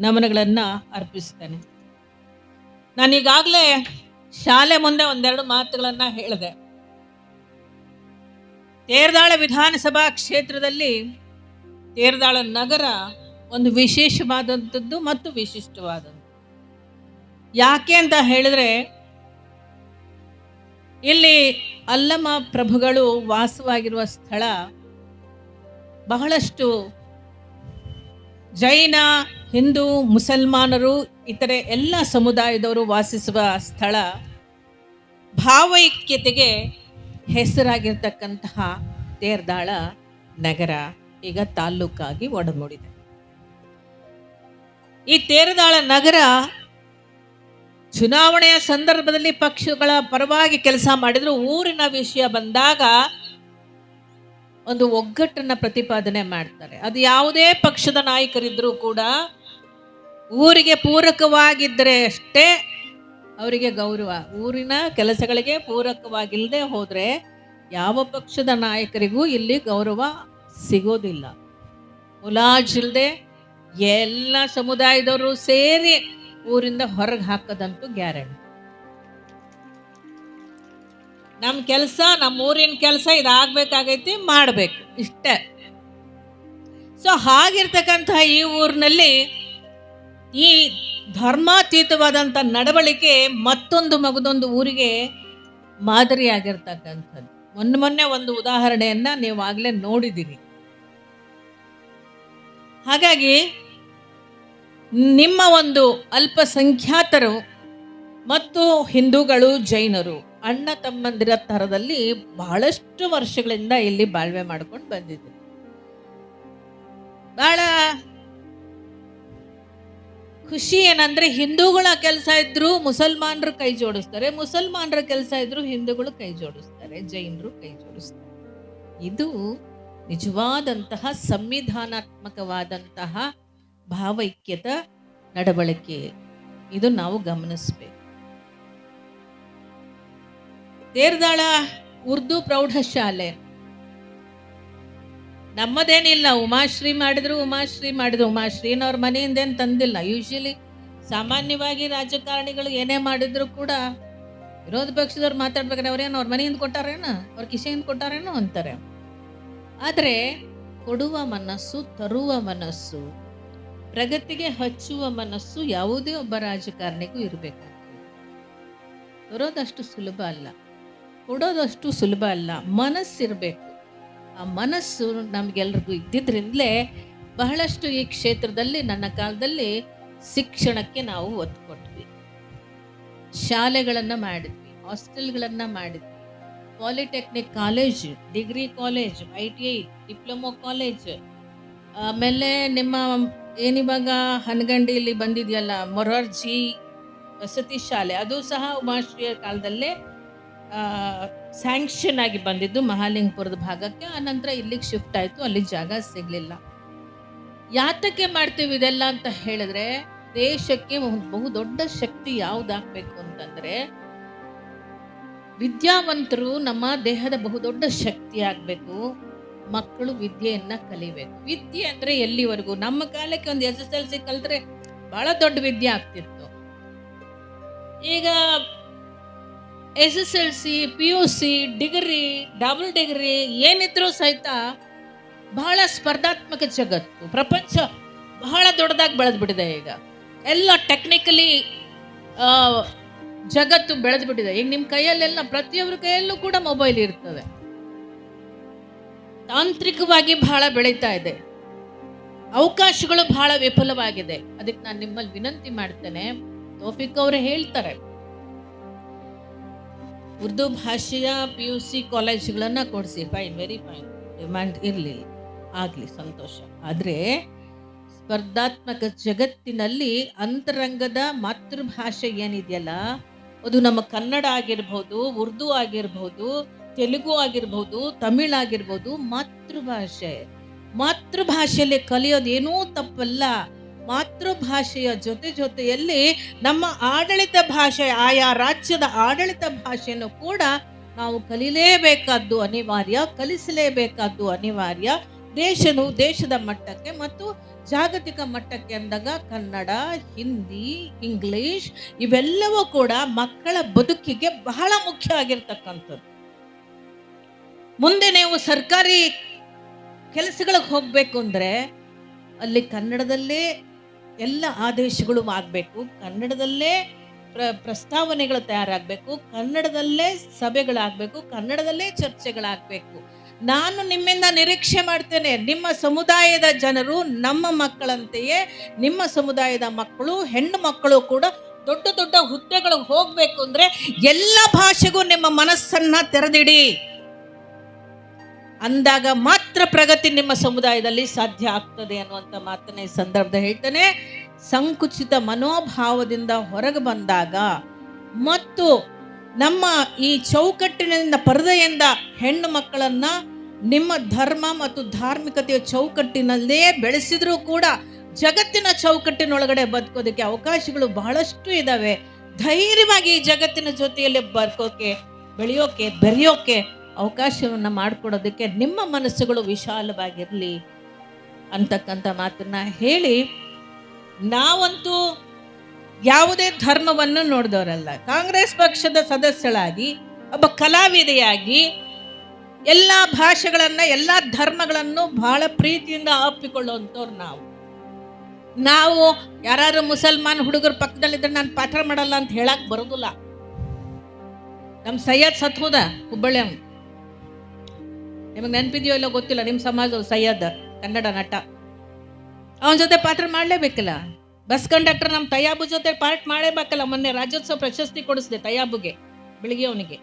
ನಮನಗಳನ್ನು ಅರ್ಪಿಸ್ತೇನೆ ನಾನೀಗಾಗಲೇ ಶಾಲೆ ಮುಂದೆ ಒಂದೆರಡು ಮಾತುಗಳನ್ನು ಹೇಳಿದೆ. ತೇರ್ದಾಳ ವಿಧಾನಸಭಾ ಕ್ಷೇತ್ರದಲ್ಲಿ ತೇರ್ದಾಳ ನಗರ ಒಂದು ವಿಶೇಷವಾದಂಥದ್ದು ಮತ್ತು ವಿಶಿಷ್ಟವಾದಂಥದ್ದು ಯಾಕೆ ಅಂತ ಹೇಳಿದ್ರೆ, ಇಲ್ಲಿ ಅಲ್ಲಮ ಪ್ರಭುಗಳು ವಾಸವಾಗಿರುವ ಸ್ಥಳ ಬಹಳಷ್ಟು ಜೈನ ಹಿಂದೂ, ಮುಸಲ್ಮಾನರು, ಇತರೆ ಎಲ್ಲ ಸಮುದಾಯದವರು ವಾಸಿಸುವ ಸ್ಥಳ ಭಾವೈಕ್ಯತೆಗೆ ಹೆಸರಾಗಿರ್ತಕ್ಕಂತಹ ತೇರ್ದಾಳ ನಗರ ಈಗ ತಾಲ್ಲೂಕಾಗಿ ಒಡಮೂಡಿದೆ. ಈ ತೇರದಾಳ ನಗರ ಚುನಾವಣೆಯ ಸಂದರ್ಭದಲ್ಲಿ ಪಕ್ಷಗಳ ಪರವಾಗಿ ಕೆಲಸ ಮಾಡಿದ್ರು. ಊರಿನ ವಿಷಯ ಬಂದಾಗ ಒಂದು ಒಗ್ಗಟ್ಟನ್ನ ಪ್ರತಿಪಾದನೆ ಮಾಡ್ತಾರೆ. ಅದು ಯಾವುದೇ ಪಕ್ಷದ ನಾಯಕರಿದ್ರೂ ಕೂಡ ಊರಿಗೆ ಪೂರಕವಾಗಿದ್ದರೆ ಅಷ್ಟೇ ಅವರಿಗೆ ಗೌರವ. ಊರಿನ ಕೆಲಸಗಳಿಗೆ ಪೂರಕವಾಗಿಲ್ಲದೆ ಹೋದರೆ ಯಾವ ಪಕ್ಷದ ನಾಯಕರಿಗೂ ಇಲ್ಲಿ ಗೌರವ ಸಿಗೋದಿಲ್ಲ. ಮುಲಾಜಿಲ್ದೆ ಎಲ್ಲ ಸಮುದಾಯದವರು ಸೇರಿ ಊರಿಂದ ಹೊರಗೆ ಹಾಕದಂತೂ ಗ್ಯಾರಂಟಿ. ನಮ್ಮ ಕೆಲಸ ನಮ್ಮ ಊರಿನ ಕೆಲಸ ಇದಾಗಬೇಕಾಗೈತಿ, ಮಾಡಬೇಕು. ಇಷ್ಟೇ. ಸೊ, ಹಾಗಿರ್ತಕ್ಕಂತಹ ಈ ಊರಿನಲ್ಲಿ ಈ ಧರ್ಮಾತೀತವಾದಂಥ ನಡವಳಿಕೆ ಮತ್ತೊಂದು ಮಗದೊಂದು ಊರಿಗೆ ಮಾದರಿಯಾಗಿರ್ತಕ್ಕಂಥದ್ದು. ಮೊನ್ನೆ ಮೊನ್ನೆ ಒಂದು ಉದಾಹರಣೆಯನ್ನು ನೀವು ಆಗಲೇ ನೋಡಿದ್ದೀರಿ ಹಾಗಾಗಿ ನಿಮ್ಮ ಒಂದು ಅಲ್ಪಸಂಖ್ಯಾತರು ಮತ್ತು ಹಿಂದೂಗಳು, ಜೈನರು, ಅಣ್ಣ ತಮ್ಮಂದಿರ ಥರದಲ್ಲಿ ಬಹಳಷ್ಟು ವರ್ಷಗಳಿಂದ ಇಲ್ಲಿ ಬಾಳ್ವೆ ಮಾಡ್ಕೊಂಡು ಬಂದಿದ್ದೀರಿ ಬಹಳ ಖುಷಿ ಏನಂದ್ರೆ ಹಿಂದೂಗಳ ಕೆಲಸ ಇದ್ರು ಮುಸಲ್ಮಾನರು ಕೈ ಜೋಡಿಸ್ತಾರೆ, ಮುಸಲ್ಮಾನರ ಕೆಲಸ ಇದ್ರು ಹಿಂದೂಗಳು ಕೈ ಜೋಡಿಸ್ತಾರೆ, ಜೈನರು ಕೈ ಜೋಡಿಸ್ತಾರೆ. ಇದು ನಿಜವಾದಂತಹ ಸಂವಿಧಾನಾತ್ಮಕವಾದಂತಹ ಭಾವೈಕ್ಯದ ನಡವಳಿಕೆ. ಇದು ನಾವು ಗಮನಿಸಬೇಕು. ತೇರ್ದಾಳ ಉರ್ದು ಪ್ರೌಢಶಾಲೆ. ನಮ್ಮದೇನಿಲ್ಲ, ಉಮಾಶ್ರೀ ಮಾಡಿದ್ರು ಉಮಾಶ್ರೀ ಮಾಡಿದ್ರು. ಉಮಾಶ್ರೀನವ್ರ ಮನೆಯಿಂದೇನು ತಂದಿಲ್ಲ. ಯೂಶಲಿ ಸಾಮಾನ್ಯವಾಗಿ ರಾಜಕಾರಣಿಗಳು ಏನೇ ಮಾಡಿದ್ರು ಕೂಡ ವಿರೋಧ ಪಕ್ಷದವ್ರು ಮಾತಾಡ್ಬೇಕಾದ್ರೆ ಅವ್ರೇನು ಅವ್ರ ಮನೆಯಿಂದ ಕೊಟ್ಟಾರೇನು? ಅವ್ರ ಕಿಸೆಯಿಂದ ಕೊಟ್ಟಾರೇನು ಅಂತಾರೆ. ಆದರೆ ಕೊಡುವ ಮನಸ್ಸು, ತರುವ ಮನಸ್ಸು, ಪ್ರಗತಿಗೆ ಹಚ್ಚುವ ಮನಸ್ಸು ಯಾವುದೇ ಒಬ್ಬ ರಾಜಕಾರಣಿಗೂ ಇರಬೇಕು ಬರೋದಷ್ಟು ಸುಲಭ ಅಲ್ಲ. ಕೊಡೋದಷ್ಟು ಸುಲಭ ಅಲ್ಲ. ಮನಸ್ಸಿರಬೇಕು. ಆ ಮನಸ್ಸು ನಮಗೆಲ್ರಿಗೂ ಇದ್ದಿದ್ರಿಂದಲೇ ಬಹಳಷ್ಟು ಈ ಕ್ಷೇತ್ರದಲ್ಲಿ, ನನ್ನ ಕಾಲದಲ್ಲಿ ಶಿಕ್ಷಣಕ್ಕೆ ನಾವು ಒತ್ತು ಕೊಟ್ವಿ ಶಾಲೆಗಳನ್ನು ಮಾಡಿದ್ವಿ, ಹಾಸ್ಟೆಲ್ಗಳನ್ನು ಮಾಡಿದ್ವಿ. Polytechnic college, degree college, I T I, diploma college. ಆಮೇಲೆ ನಿಮ್ಮ ಏನಿವಾಗ ಹನಗಂಡಿಯಲ್ಲಿ ಬಂದಿದೆಯಲ್ಲ, ಮೊರಾರ್ಜಿ ವಸತಿ ಶಾಲೆ, ಅದು ಸಹ ಉಮಾಶ್ರೀಯ ಕಾಲದಲ್ಲೇ ಸ್ಯಾಂಕ್ಷನ್ ಆಗಿ ಬಂದಿದ್ದು ಮಹಾಲಿಂಗಪುರದ ಭಾಗಕ್ಕೆ. ಆನಂತರ ಇಲ್ಲಿಗೆ ಶಿಫ್ಟ್ ಆಯಿತು, ಅಲ್ಲಿ ಜಾಗ ಸಿಗಲಿಲ್ಲ. ಯಾತಕ್ಕೆ ಮಾಡ್ತೀವಿ ಇದೆಲ್ಲ ಅಂತ ಹೇಳಿದ್ರೆ, ದೇಶಕ್ಕೆ ಒಂದು ಬಹುದೊಡ್ಡ ಶಕ್ತಿ ಯಾವುದಾಗಬೇಕು ಅಂತಂದ್ರೆ, ವಿದ್ಯಾವಂತರು ನಮ್ಮ ದೇಹದ ಬಹುದೊಡ್ಡ ಶಕ್ತಿ ಆಗಬೇಕು, ಮಕ್ಕಳು ವಿದ್ಯೆಯನ್ನ ಕಲಿಬೇಕು. ವಿದ್ಯೆ ಅಂದ್ರೆ ಎಲ್ಲಿವರೆಗೂ? ನಮ್ಮ ಕಾಲಕ್ಕೆ ಒಂದು ಎಸ್ ಎಸ್ ಎಲ್ ಸಿ ಕಲ್ತ್ರೆ ಬಹಳ ದೊಡ್ಡ ವಿದ್ಯೆ ಆಗ್ತಿತ್ತು. ಈಗ S S L C, P U C, degree, double degree, ಏನಿದ್ರೂ ಸಹಿತ ಬಹಳ ಸ್ಪರ್ಧಾತ್ಮಕ ಜಗತ್ತು, ಪ್ರಪಂಚ ಬಹಳ ದೊಡ್ಡದಾಗಿ ಬೆಳೆದ್ಬಿಟ್ಟಿದೆ ಈಗ. ಎಲ್ಲ ಟೆಕ್ನಿಕಲಿ ಜಗತ್ತು ಬೆಳೆದ್ಬಿಟ್ಟಿದೆ. ಈಗ ನಿಮ್ಮ ಕೈಯಲ್ಲೆಲ್ಲ ಪ್ರತಿಯೊಬ್ಬರ ಕೈಯಲ್ಲೂ ಕೂಡ ಮೊಬೈಲ್ ಇರ್ತದೆ. ತಾಂತ್ರಿಕವಾಗಿ ಬಹಳ ಬೆಳೀತಾ ಇದೆ. ಅವಕಾಶಗಳು ಬಹಳ ವಿಫಲವಾಗಿದೆ. ಅದಕ್ಕೆ ನಾನು ನಿಮ್ಮಲ್ಲಿ ವಿನಂತಿ ಮಾಡ್ತೇನೆ. ತೋಫಿಕ್ ಅವರು ಹೇಳ್ತಾರೆ. ಉರ್ದು ಭಾಷೆಯ ಪಿ ಯು ಸಿ ಕಾಲೇಜ್ಗಳನ್ನು ಕೊಡಿಸಿ. ಫೈನ್ ವೆರಿ ಫೈನ್ ಡಿಮ್ಯಾಂಡ್ ಇರಲಿಲ್ಲ. ಆಗಲಿ, ಸಂತೋಷ. ಆದರೆ ಸ್ಪರ್ಧಾತ್ಮಕ ಜಗತ್ತಿನಲ್ಲಿ ಅಂತರಂಗದ ಮಾತೃಭಾಷೆ ಏನಿದೆಯಲ್ಲ, ಅದು ನಮ್ಮ ಕನ್ನಡ ಆಗಿರ್ಬೋದು, ಉರ್ದು ಆಗಿರ್ಬೋದು, ತೆಲುಗು ಆಗಿರ್ಬೋದು, ತಮಿಳ್ ಆಗಿರ್ಬೋದು ಮಾತೃಭಾಷೆ. ಮಾತೃಭಾಷೆಯಲ್ಲಿ ಕಲಿಯೋದೇನೂ ತಪ್ಪಲ್ಲ. ಮಾತೃಭಾಷೆಯ ಜೊತೆ ಜೊತೆಯಲ್ಲಿ ನಮ್ಮ ಆಡಳಿತ ಭಾಷೆ, ಆಯಾ ರಾಜ್ಯದ ಆಡಳಿತ ಭಾಷೆಯನ್ನು ಕೂಡ ನಾವು ಕಲಿಲೇಬೇಕಾದ್ದು ಅನಿವಾರ್ಯ, ಕಲಿಸಲೇಬೇಕಾದ್ದು ಅನಿವಾರ್ಯ. ದೇಶನು ದೇಶದ ಮಟ್ಟಕ್ಕೆ ಮತ್ತು ಜಾಗತಿಕ ಮಟ್ಟಕ್ಕೆ ಅಂದಾಗ ಕನ್ನಡ, ಹಿಂದಿ, ಇಂಗ್ಲಿಷ್ ಇವೆಲ್ಲವೂ ಕೂಡ ಮಕ್ಕಳ ಬದುಕಿಗೆ ಬಹಳ ಮುಖ್ಯ ಆಗಿರ್ತಕ್ಕಂಥದ್ದು. ಮುಂದೆ ನೀವು ಸರ್ಕಾರಿ ಕೆಲಸಗಳಿಗೆ ಹೋಗಬೇಕು ಅಂದ್ರೆ ಅಲ್ಲಿ ಕನ್ನಡದಲ್ಲೇ ಎಲ್ಲ ಆದೇಶಗಳು ಆಗಬೇಕು. ಕನ್ನಡದಲ್ಲೇ ಪ್ರ, ಪ್ರಸ್ತಾವನೆಗಳು ತಯಾರಾಗಬೇಕು. ಕನ್ನಡದಲ್ಲೇ ಸಭೆಗಳಾಗಬೇಕು. ಕನ್ನಡದಲ್ಲೇ ಚರ್ಚೆಗಳಾಗಬೇಕು. ನಾನು ನಿಮ್ಮಿಂದ ನಿರೀಕ್ಷೆ ಮಾಡ್ತೇನೆ, ನಿಮ್ಮ ಸಮುದಾಯದ ಜನರು ನಮ್ಮ ಮಕ್ಕಳಂತೆಯೇ, ನಿಮ್ಮ ಸಮುದಾಯದ ಮಕ್ಕಳು, ಹೆಣ್ಣು ಮಕ್ಕಳು ಕೂಡ ದೊಡ್ಡ ದೊಡ್ಡ ಹುದ್ದೆಗಳಿಗೆ ಹೋಗಬೇಕು ಅಂದರೆ ಎಲ್ಲ ಭಾಷೆಗೂ ನಿಮ್ಮ ಮನಸ್ಸನ್ನು ತೆರೆದಿಡಿ. ಅಂದಾಗ ಮಾತ್ರ ಪ್ರಗತಿ ನಿಮ್ಮ ಸಮುದಾಯದಲ್ಲಿ ಸಾಧ್ಯ ಆಗ್ತದೆ ಅನ್ನುವಂಥ ಮಾತನ್ನ ಈ ಸಂದರ್ಭದ ಹೇಳ್ತೇನೆ. ಸಂಕುಚಿತ ಮನೋಭಾವದಿಂದ ಹೊರಗೆ ಬಂದಾಗ ಮತ್ತು ನಮ್ಮ ಈ ಚೌಕಟ್ಟಿನಿಂದ ಪರದೆಯಿಂದ ಹೆಣ್ಣು ಮಕ್ಕಳನ್ನ ನಿಮ್ಮ ಧರ್ಮ ಮತ್ತು ಧಾರ್ಮಿಕತೆಯ ಚೌಕಟ್ಟಿನಲ್ಲೇ ಬೆಳೆಸಿದ್ರೂ ಕೂಡ ಜಗತ್ತಿನ ಚೌಕಟ್ಟಿನೊಳಗಡೆ ಬದುಕೋದಕ್ಕೆ ಅವಕಾಶಗಳು ಬಹಳಷ್ಟು ಇದಾವೆ. ಧೈರ್ಯವಾಗಿ ಈ ಜಗತ್ತಿನ ಜೊತೆಯಲ್ಲಿ ಬರ್ಕೋಕೆ ಬೆಳೆಯೋಕೆ, ಬೆರೆಯೋಕೆ ಅವಕಾಶವನ್ನ ಮಾಡಿಕೊಡೋದಕ್ಕೆ ನಿಮ್ಮ ಮನಸ್ಸುಗಳು ವಿಶಾಲವಾಗಿರಲಿ ಅಂತಕ್ಕಂಥ ಮಾತನ್ನು ಹೇಳಿ, ನಾವಂತೂ ಯಾವುದೇ ಧರ್ಮವನ್ನು ನೋಡಿದವರಲ್ಲ. ಕಾಂಗ್ರೆಸ್ ಪಕ್ಷದ ಸದಸ್ಯಳಾಗಿ, ಒಬ್ಬ ಕಲಾವಿದೆಯಾಗಿ, ಎಲ್ಲ ಭಾಷೆಗಳನ್ನು, ಎಲ್ಲ ಧರ್ಮಗಳನ್ನು ಬಹಳ ಪ್ರೀತಿಯಿಂದ ಅಪ್ಪಿಕೊಳ್ಳುವಂಥವ್ರು ನಾವು. ನಾವು ಯಾರು ಮುಸಲ್ಮಾನ್ ಹುಡುಗರ ಪಕ್ಕದಲ್ಲಿದ್ರೆ ನಾನು ಪಾಠ ಮಾಡಲ್ಲ ಅಂತ ಹೇಳಕ್ ಬರೋದಿಲ್ಲ. ನಮ್ಮ ಸೈಯದ್ ಸತ್ ಹೋದ ಹುಬ್ಬಳ್ಳಿ ನಿಮಗೆ ನೆನಪಿದೆಯೋ ಇಲ್ಲೋ ಗೊತ್ತಿಲ್ಲ ನಿಮ್ಮ ಸಮಾಜ ಸೈಯದ್, ಕನ್ನಡ ನಟ. ಅವನ ಜೊತೆ ಪಾತ್ರ ಮಾಡಲೇಬೇಕಲ್ಲ? ಬಸ್ ಕಂಡಕ್ಟರ್ ನಮ್ಮ ತಯಾಬು ಜೊತೆ ಪಾರ್ಟ್ ಮಾಡೇಬೇಕಲ್ಲ ಮೊನ್ನೆ ರಾಜ್ಯೋತ್ಸವ ಪ್ರಶಸ್ತಿ ಕೊಡಿಸಿದೆ ತಯಾಬುಗೆ, ಬೆಳಿಗ್ಗೆ ಅವನಿಗೆ.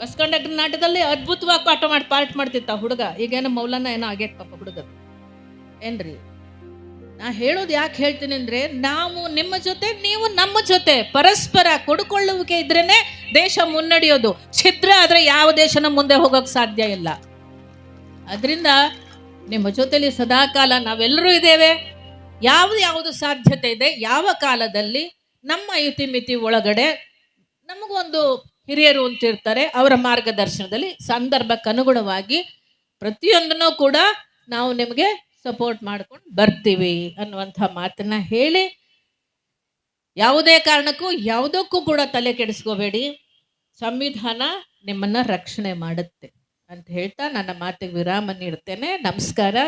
ಬಸ್ ಕಂಡಕ್ಟರ್ ನಾಟದಲ್ಲಿ ಅದ್ಭುತವಾಗಿ ಪಾಠ ಮಾಡಿ, ಪಾರ್ಟ್ ಮಾಡ್ತಿತ್ತ ಹುಡುಗ. ಈಗೇನೋ ಮೌಲನ ಏನೋ ಆಗೈತೆ ಪಾಪ ಹುಡುಗ. ಏನ್ರಿ? ನಾ ಹೇಳೋದು ಯಾಕೆ ಹೇಳ್ತೀನಿ ಅಂದ್ರೆ ನಾವು ನಿಮ್ಮ ಜೊತೆ, ನೀವು ನಮ್ಮ ಜೊತೆ ಪರಸ್ಪರ ಕೊಡುಕೊಳ್ಳುವಿಕೆ ಇದ್ರೇನೆ ದೇಶ ಮುನ್ನಡೆಯೋದು. ಛಿದ್ರ ಆದರೆ ಯಾವ ದೇಶನ ಮುಂದೆ ಹೋಗೋಕೆ ಸಾಧ್ಯ ಇಲ್ಲ. ಅದರಿಂದ ನಿಮ್ಮ ಜೊತೆಯಲ್ಲಿ ಸದಾಕಾಲ ನಾವೆಲ್ಲರೂ ಇದ್ದೇವೆ. ಯಾವುದು ಯಾವುದು ಸಾಧ್ಯತೆ ಇದೆ, ಯಾವ ಕಾಲದಲ್ಲಿ ನಮ್ಮ ಇತಿಮಿತಿ ಒಳಗಡೆ ನಮಗೊಂದು ಹಿರಿಯರು ಅಂತ ಇರ್ತಾರೆ, ಅವರ ಮಾರ್ಗದರ್ಶನದಲ್ಲಿ ಸಂದರ್ಭಕ್ಕೆ ಅನುಗುಣವಾಗಿ ಪ್ರತಿಯೊಂದನ್ನು ಕೂಡ ನಾವು ನಿಮಗೆ ಸಪೋರ್ಟ್ ಮಾಡ್ಕೊಂಡು ಬರ್ತೀವಿ ಅನ್ನುವಂಥ ಮಾತನ್ನ ಹೇಳಿ ಯಾವುದೇ ಕಾರಣಕ್ಕೂ ಯಾವುದಕ್ಕೂ ಕೂಡ ತಲೆ ಕೆಡಿಸ್ಕೋಬೇಡಿ. ಸಂವಿಧಾನ ನಿಮ್ಮನ್ನ ರಕ್ಷಣೆ ಮಾಡುತ್ತೆ ಅಂತ ಹೇಳ್ತಾ ನನ್ನ ಮಾತಿಗೆ ವಿರಾಮ ನೀಡ್ತೇನೆ. ನಮಸ್ಕಾರ.